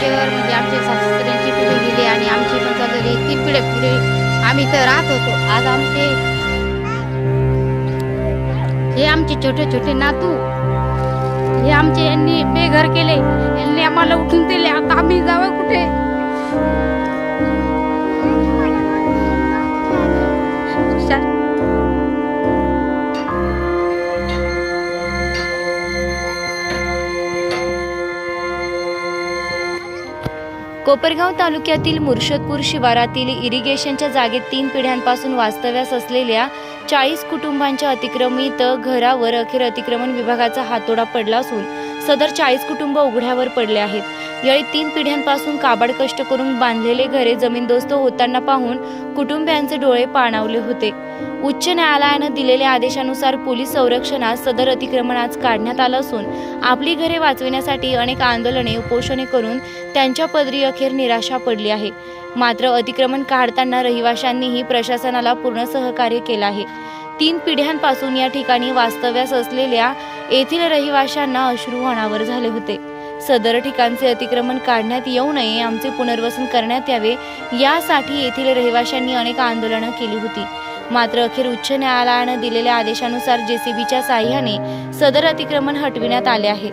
माझ्यावर म्हणजे आमच्या सासऱ्यांची पिढी गेली आणि आमची पण चाललेली ती पिढे पुढे आम्ही तर राहत होतो. आज आमचे हे आमचे छोटे छोटे नातू. हे आमचे यांनी बेघर केले. यांनी आम्हाला उठून दिले. आता आम्ही जावं कुठे? कोपरगाव तालुक्यातील मुर्शदपूर शिवारातील इरिगेशनच्या जागेत तीन पिढ्यांपासून वास्तव्यास असलेल्या चाळीस कुटुंबांच्या अतिक्रमित घरावर अखेर अतिक्रमण विभागाचा हातोडा पडला असून सदर चाळीस कुटुंब उघड्यावर पडले आहेत. यावेळी तीन पिढ्यांपासून काबाड कष्ट करून बांधलेले घरे जमीनदोस्त होताना पाहून कुटुंबियांचे डोळे पाणावले होते. उच्च न्यायालयानं दिलेल्या आदेशानुसार पोलीस संरक्षणात सदर अतिक्रमण आज काढण्यात आलं असून आपली घरे वाचविण्यासाठी अनेक आंदोलने उपोषणे करून त्यांच्या पदरी अखेर निराशा पडली आहे. मात्र अतिक्रमण काढताना रहिवाशांनीही प्रशासनाला पूर्ण सहकार्य केलं आहे. तीन पिढ्यांपासून या ठिकाणी वास्तव्यास असलेल्या येथील रहिवाशांना अश्रू अनावर झाले होते. सदर ठिकाणचे अतिक्रमण काढण्यात येऊ नये आमचे पुनर्वसन करण्यात यावे यासाठी येथील रहिवाशांनी अनेक आंदोलनं केली होती. मात्र अखेर उच्च न्यायालयानं दिलेल्या आदेशानुसार जेसीबीच्या साह्याने सदर अतिक्रमण हटविण्यात आले आहे.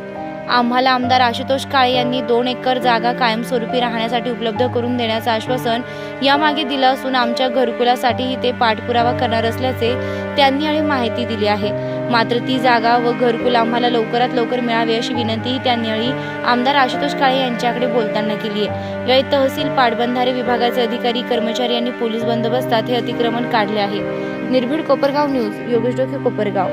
आम्हाला आमदार आशुतोष काळे यांनी दोन एकर जागा कायमस्वरूपी राहण्यासाठी उपलब्ध करून देण्याचं आश्वासन यामागे दिलं असून आमच्या घरकुलासाठीही ते पाठपुरावा करणार असल्याचे त्यांनी आणि माहिती दिली आहे. मात्र ती जागा व घरकुल आम्हाला लवकरात लवकर मिळावी अशी विनंतीही त्यांनी आमदार आशुतोष काळे यांच्याकडे बोलताना केली आहे. यावेळी तहसील पाटबंधारे विभागाचे अधिकारी कर्मचारी आणि पोलीस बंदोबस्तात हे अतिक्रमण काढले आहे. निर्भीड कोपरगाव न्यूज योगेश डोके कोपरगाव.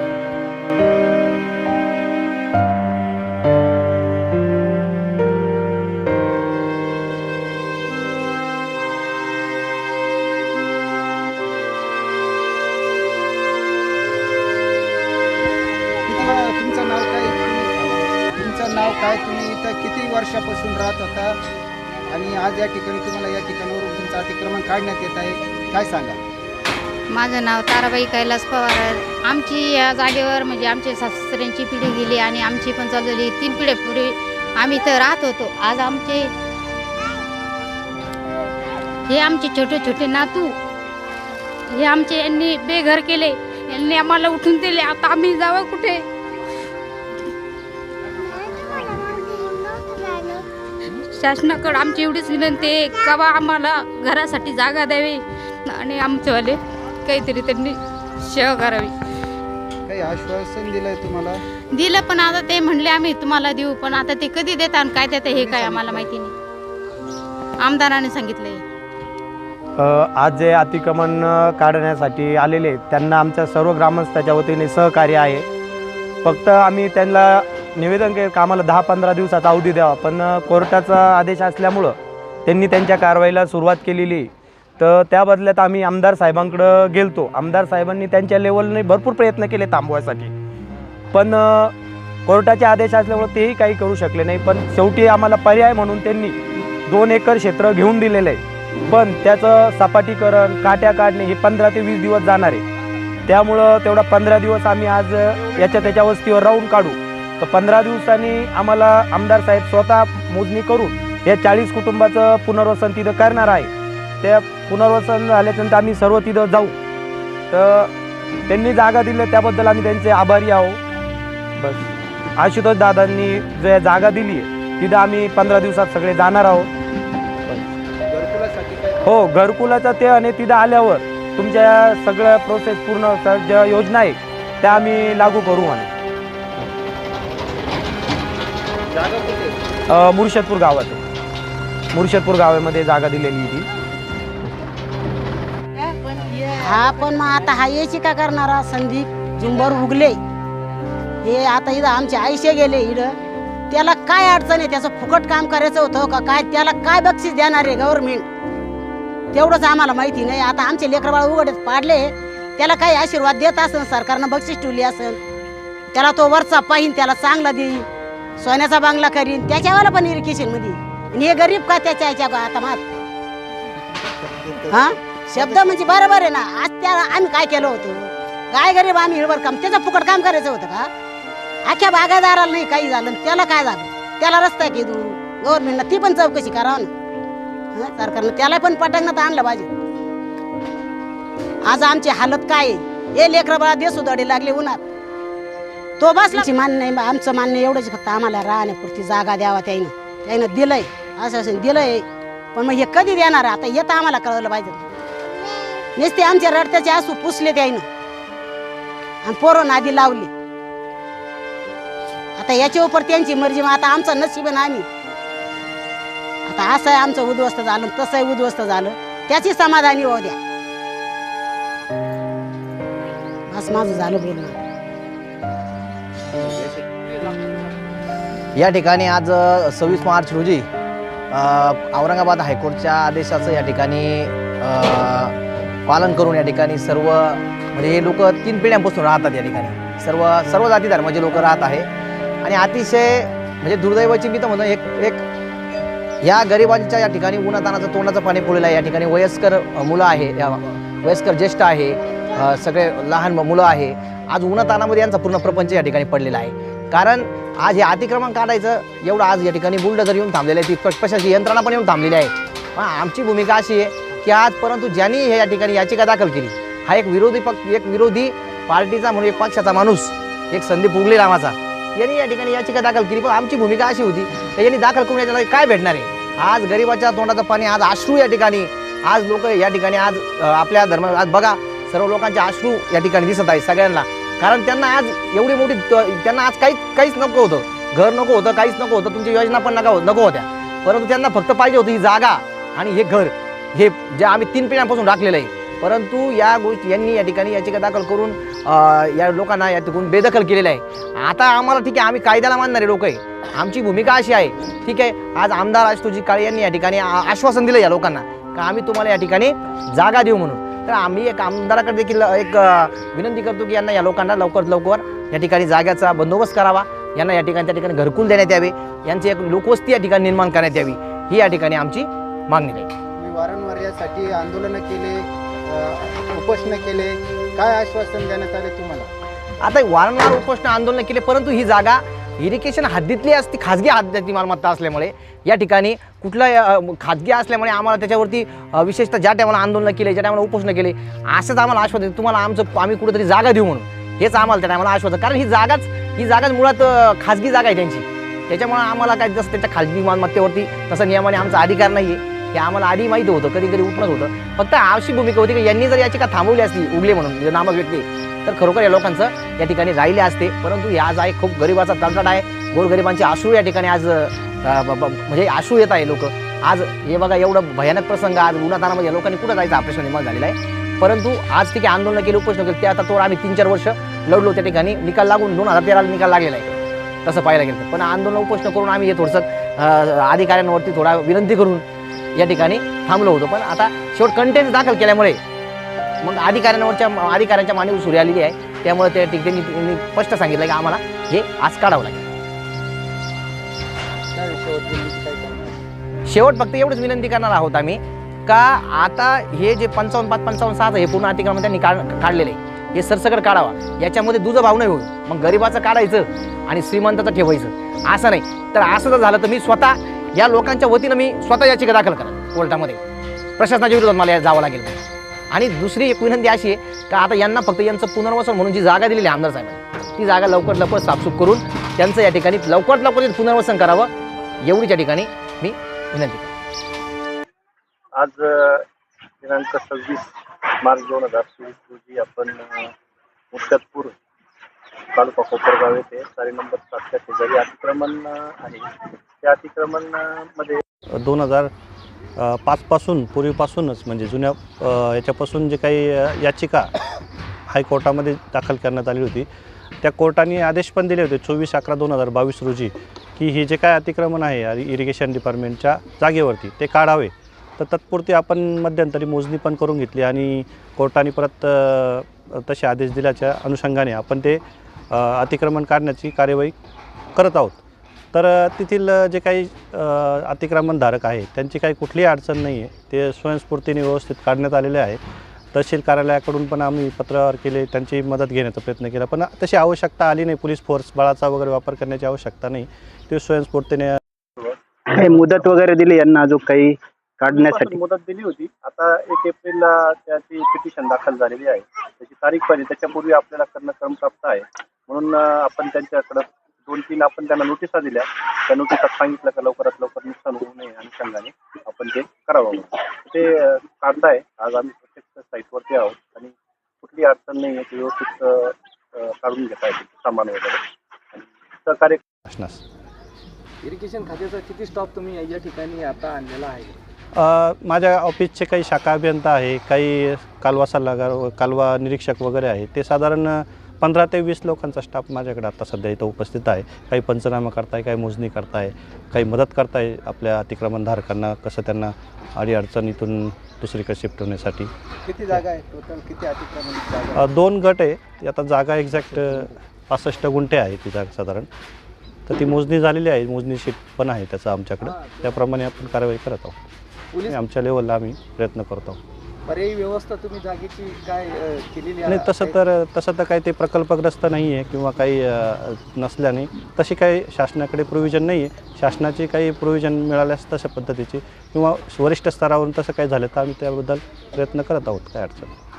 काय तुम्ही इथं किती वर्षापासून राहत होता? आणि आज या ठिकाणी तुम्हाला या ठिकाणावरून तुमचं अतिक्रमण काढण्यात येत आहे. काय सांगा? माझं नाव ताराबाई कैलास पवार आमची या जागेवर म्हणजे आमच्या सासऱ्यांची पिढी गेली आणि आमची पण चाललेली तीन पिढ्यापूर्वी आम्ही इथं राहत होतो. आज आमचे हे आमचे छोटे छोटे नातू हे आमचे यांनी बेघर केले. यांनी आम्हाला उठून दिले. आता आम्ही जावं कुठे? शासनाकडे आमची एवढीच विनंती आहे का बा आम्हाला घरासाठी जागा द्यावी आणि आमचेवाले काहीतरी त्यांनी सेवा करावी. काही आश्वासन दिलंय तुम्हाला? दिलं पण आता ते म्हणले आम्ही तुम्हाला देऊ पण आता ते कधी देतात आणि काय देतात हे काय आम्हाला माहिती नाही. आमदाराने सांगितलंय. अ, आज जे अतिक्रमण अ, काढण्यासाठी आलेले त्यांना आमच्या सर्व ग्रामस्थाच्या वतीने सहकार्य आहे. फक्त आम्ही त्यांना निवेदन केलं का आम्हाला दहा पंधरा दिवसाचा अवधी द्यावा. पण कोर्टाचा आदेश असल्यामुळं त्यांनी त्यांच्या कारवाईला सुरुवात केलेली. तर त्या बदल्यात आम्ही आमदार साहेबांकडं गेलतो. आमदार साहेबांनी त्यांच्या लेवलने भरपूर प्रयत्न केले थांबवायसाठी. पण कोर्टाचे आदेश असल्यामुळं तेही काही करू शकले नाही. पण शेवटी आम्हाला पर्याय म्हणून त्यांनी दोन एकर क्षेत्र घेऊन दिलेलं आहे पण त्याचं सपाटीकरण काट्या काढणे हे पंधरा ते वीस दिवस जाणार आहे. त्यामुळं तेवढा पंधरा दिवस आम्ही आज याच्या त्याच्या वस्तीवर राहून काढू. तर पंधरा दिवसांनी आम्हाला आमदार साहेब स्वतः मोजणी करून या चाळीस कुटुंबाचं पुनर्वसन तिथं करणार आहे. त्या पुनर्वसन झाल्याच्यानंतर आम्ही सर्व तिथं जाऊ. तर त्यांनी जागा दिली त्याबद्दल आम्ही त्यांचे आभारी आहोत. बस. आशुतोष दादांनी जे जागा दिली आहे तिथं आम्ही पंधरा दिवसात सगळे जाणार आहोत. हो घरकुलाचं ते आणि तिथं आल्यावर तुमच्या सगळ्या प्रोसेस पूर्ण ज्या योजना आहे त्या आम्ही लागू करू म्हणून अ, मुर्शदपूर गावात. आहे मुर्शदपूर गावामध्ये जागा दिलेली आहे ती. हा पण मग आता हा याची का करणारा संदीप? जुंबर उगले. हे आता इथं आमचे आयुष्य गेले इथं. त्याला काय अडचण आहे? त्याचं फुकट काम करायचं होतं का काय? त्याला काय बक्षीस देणार आहे गव्हर्नमेंट तेवढंच आम्हाला माहिती नाही. आता आमचे लेकरबाळ उघडत पाडले. त्याला काही आशीर्वाद देत असेल सरकारनं बक्षीस ठेवली असेल त्याला तो वरचा पाहीन त्याला चांगला देईन. सोन्याचा बांगला करीन त्याच्यावाला पण इरिगेशनमध्ये. आणि हे गरीब का त्याच्या याच्या आता मात हा? शब्द म्हणजे बरोबर आहे ना. आज त्या आम्ही काय केलं होतं? काय गरीब आम्ही हिरवर काम त्याचं फुकट काम करायचं होतं का? अख्ख्या बागायदाराला नाही काही झालं त्याला काय झालं? त्याला रस्ता की तू गव्हर्नमेंटनं ती पण चौकशी करावं ना. सरकारनं त्याला पण पटकनात आणलं पाहिजे. आज आमची हालत काय आहे? हे लेकरं बाळा दे लागले उन्हात. तो बसला. मान्य नाही आमचं मान्य एवढंच फक्त आम्हाला राहण्यापुरती जागा द्यावा त्याईनं. त्याईनं दिलंय असं असं दिलंय. पण मग हे कधी देणार? आता येतं आम्हाला कळलं पाहिजे. नुसते आमच्या रडत्याचे आसू पुसले त्याईनं. आणि पोरं नादी लावली. आता याच्या उपर त्यांची मर्जी मग आता आमचं नशीब आहे ना आम्ही. आता असं आहे आमचं उद्ध्वस्त झालं तसंही उद्ध्वस्त झालं. त्याची समाधानी होऊ द्या. बस माझं झालं बोलणं. या ठिकाणी आज सव्वीस मार्च रोजी औरंगाबाद हायकोर्टच्या आदेशाचं या ठिकाणी पालन करून या ठिकाणी सर्व म्हणजे हे लोक तीन पिढ्यांपासून राहतात या ठिकाणी. सर्व सर्व जाती धर्माचे लोक राहत आहे. आणि अतिशय म्हणजे दुर्दैवाची मी तर म्हणतो एक एक या गरिबांच्या या ठिकाणी उन्हातानाचं तोंडाचं पाणी पोळलेलं आहे या ठिकाणी वयस्कर मुलं आहे या वयस्कर ज्येष्ठ आहे सगळे लहान मुलं आहे. आज उन्हातानामध्ये यांचा पूर्ण प्रपंच या ठिकाणी पडलेला आहे. कारण आज हे अतिक्रमण काढायचं एवढं आज या ठिकाणी बुलडोजर येऊन थांबलेलं आहे ती प्रशासकीय यंत्रणा पण येऊन थांबलेली आहे. पण आमची भूमिका अशी आहे की आज परंतु ज्यांनी हे या ठिकाणी याचिका दाखल केली हा एक विरोधी पक्ष एक विरोधी पार्टीचा म्हणून एक पक्षाचा माणूस एक संदीप उगले नावाचा यांनी या ठिकाणी याचिका दाखल केली. पण आमची भूमिका अशी होती तर यांनी दाखल करून याच्याला काय भेटणार आहे? आज गरिबाच्या तोंडाचं पाणी आज आश्रू या ठिकाणी आज लोक या ठिकाणी आज आपल्या धर्म आज बघा सर्व लोकांचे आश्रू या ठिकाणी दिसत आहे सगळ्यांना. कारण त्यांना आज एवढी मोठी त्यांना आज काहीच काहीच नको होतं. घर नको होतं काहीच नको होतं तुमची योजना पण नका हो-, नको होत्या. परंतु त्यांना फक्त पाहिजे होती ही जागा आणि हे घर हे जे आम्ही तीन पिढ्यांपासून राखलेलं आहे. परंतु या गोष्टी यांनी या ठिकाणी याचिका दाखल करून या लोकांना या ठिकाणी बेदखल केलेलं आहे. आता आम्हाला ठीक आहे आम्ही कायद्याला मानणारे लोक आहे. आमची भूमिका अशी आहे ठीक आहे आज आमदार आशुतोषजी काळे यांनी या ठिकाणी आश्वासन दिलं या लोकांना का आम्ही तुम्हाला या ठिकाणी जागा देऊ म्हणून. तर आम्ही एक आमदाराकडे देखील एक विनंती करतो की यांना या लोकांना लवकरात लवकर या ठिकाणी जाग्याचा बंदोबस्त करावा. यांना या ठिकाणी त्या ठिकाणी घरकुल देण्यात यावे. यांची एक लोकवस्ती या ठिकाणी निर्माण करण्यात यावी. ही या ठिकाणी आमची मागणी आहे वारंवार यासाठी आंदोलनं केले उपोषण केले. काय आश्वासन देण्यात आले तुम्हाला? आता वारंवार उपोषण आंदोलन केले परंतु ही जागा इरिगेशन हद्दीतली असती खाजगी हद्दीतली मालमत्ता असल्यामुळे. या ठिकाणी कुठला खाजगी असल्यामुळे आम्हाला त्याच्यावरती विशेषतः ज्या टायमाला आंदोलन केले ज्या टायमाला उपोषणं केले असंच आम्हाला आश्वासन आहे, तुम्हाला आमचं आम्ही कुठेतरी जागा देऊ म्हणून. हेच आम्हाला त्या टायमाला आश्वासन कारण ही जागाच ही जागाच मुळात खाजगी जागा आहे त्यांची. त्याच्यामुळे आम्हाला काय जसं त्याच्या खाजगी मालमत्तेवरती तसं नियमाने आमचा अधिकार नाही आहे हे आम्हाला आधी माहिती होतं कधी कधी उठणंच होतं. फक्त अशी भूमिका होती की यांनी जर याची का थांबवली असली उगले म्हणून नामक व्यक्ती तर खरोखर या लोकांचं या ठिकाणी राहिले असते. परंतु हे आज आहे खूप गरिबाचा तळतळ आहे. गोरगरिबांचे आश्रू या ठिकाणी आज म्हणजे आश्रू येत आहे लोक. आज हे बघा एवढं भयानक प्रसंग आज उन्हातानामध्ये या लोकांनी कुठं जायचं ऑपरेशन निर्माण झालेलं आहे. परंतु आज तिथे आंदोलन केले उपोषण केले ते आता तो आम्ही तीन चार वर्ष लढलो त्या ठिकाणी निकाल लागून दोन हजार तेराला निकाल लागलेला आहे. तसं पाहायला गेलं तर. पण आंदोलन उपोषण करून आम्ही हे थोडंसं अधिकाऱ्यांवरती थोडा विनंती करून या ठिकाणी थांबलो होतो. पण आता शेवट कंटेंट दाखल केल्यामुळे मग अधिकाऱ्यांवरच्या अधिकाऱ्यांच्या मांडीवर सुरू आलेली आहे. त्यामुळे त्या ठिकाणी स्पष्ट सांगितलं की आम्हाला हे आज काढावं लागेल. शेवट फक्त एवढंच विनंती करणार आहोत आम्ही का आता हे जे पंचावन्न पाच पंचावन्न सात हे पूर्ण अतिक्रमण त्यांनी काढ काढलेलं आहे. हे सरसकट काढावा. याच्यामध्ये दुजं भाव नाही होईल मग गरिबाचं काढायचं आणि श्रीमंताचं ठेवायचं. असं नाही. तर असं जर झालं तर मी स्वतः या लोकांच्या वतीनं मी स्वतः याचिका दाखल करा कोर्टामध्ये. प्रशासनाच्या विरोधात मला या जावं लागेल. आणि दुसरी एक विनंती अशी आहे का आता यांना फक्त यांचं पुनर्वसन म्हणून जी जागा दिलेली आहे आमदार साहेबांनी ती जागा लवकर लवकर साफसूफ करून त्यांचं या ठिकाणी लवकरात लवकर पुनर्वसन करावं एवढीच या ठिकाणी मी विनंती करतो. आज दिनांक सव्वीस मार्च दोन हजार चोवीस रोजी आपण मुर्शदपूर तालुका कोपरगाव येथे सारी नंबर सातच्या शेजारी अतिक्रमण आहे त्या अतिक्रमण अ, मध्ये दोन हजार पाचपासून पूर्वीपासूनच म्हणजे जुन्या याच्यापासून जे काही याचिका हायकोर्टामध्ये दाखल करण्यात आली होती त्या कोर्टाने आदेश पण दिले होते चोवीस अकरा दोन हजार बावीस रोजी की हे जे काय अतिक्रमण आहे इरिगेशन डिपार्टमेंटच्या जागेवरती ते काढावे. तर तत्पुरती आपण मध्यंतरी मोजणी पण करून घेतली आणि कोर्टाने परत तसे आदेश दिल्याच्या अनुषंगाने आपण ते अतिक्रमण काढण्याची कार्यवाही करत आहोत. तर तेथील जे काही अतिक्रमणधारक आहे त्यांची काही कुठलीही अडचण नाही आहे. ते स्वयंस्फूर्तीने व्यवस्थित काढण्यात आलेले आहे तहसील कार्यालयाकडून पण आम्ही पत्रावर केले त्यांची मदत घेण्याचा प्रयत्न केला. पण तशी आवश्यकता आली नाही पोलीस फोर्स बळाचा वगैरे वापर करण्याची आवश्यकता नाही. ते स्वयंस्फूर्तीने काही मुदत वगैरे दिली यांना अजून काही काढण्यासाठी? मुदत दिली होती. आता एक एप्रिलला त्याची पिटिशन दाखल झालेली आहे. त्याची तारीख आहे. त्याच्यापूर्वी आपल्याला करणं क्रमप्राप्त आहे. म्हणून आपण त्यांच्याकडं दोन तीन आपण त्यांना नोटिसा दिल्या. त्या नोटिसात सांगितलं का लवकरात लवकर नुकसान होऊ नये अनुषंगाने आपण ते करावं. ते काढताय आज आम्ही प्रत्यक्ष साईटवरती आहोत आणि कुठली अडचण नाही आहे. ते व्यवस्थित काढून घेता येते सामान वगैरे. सहकार्य इरिगेशन खात्याचा किती स्टॉप तुम्ही या ठिकाणी आता आणलेला आहे? अ, माझ्या ऑफिसचे काही शाखा अभियंता आहे. काही कालवा सल्लागार कालवा निरीक्षक वगैरे आहे. ते साधारण पंधरा ते वीस लोकांचा स्टाफ माझ्याकडे आता सध्या इथं उपस्थित आहे. काही पंचनामा करताय काही मोजणी करताय काही मदत करताय आपल्या अतिक्रमणधारकांना कसं त्यांना अडीअडचणीतून दुसरीकडे शिफ्ट होण्यासाठी. किती जागा आहे टोटल किती अतिक्रमण दोन गट आहे. आता जागा एक्झॅक्ट पासष्ट गुंठे आहे ती जागा साधारण. तर ती मोजणी झालेली आहे. मोजणी शीट पण आहे त्याचं आमच्याकडं. त्याप्रमाणे आपण कारवाई करत आहोत. आमच्या लेवलला आम्ही प्रयत्न करतो पर्यायी व्यवस्था तुम्ही जागेची काय अ, केलेली आणि तसं तर तसं तर काही ते प्रकल्पग्रस्त नाही आहे किंवा काही अ, नसल्याने. तशी काही शासनाकडे प्रोव्हिजन नाही आहे शासनाची काही प्रोव्हिजन मिळाल्यास तशा पद्धतीची किंवा वरिष्ठ स्तरावरून तसं काही झालं तर आम्ही त्याबद्दल प्रयत्न करत आहोत. काय अडचण नाही.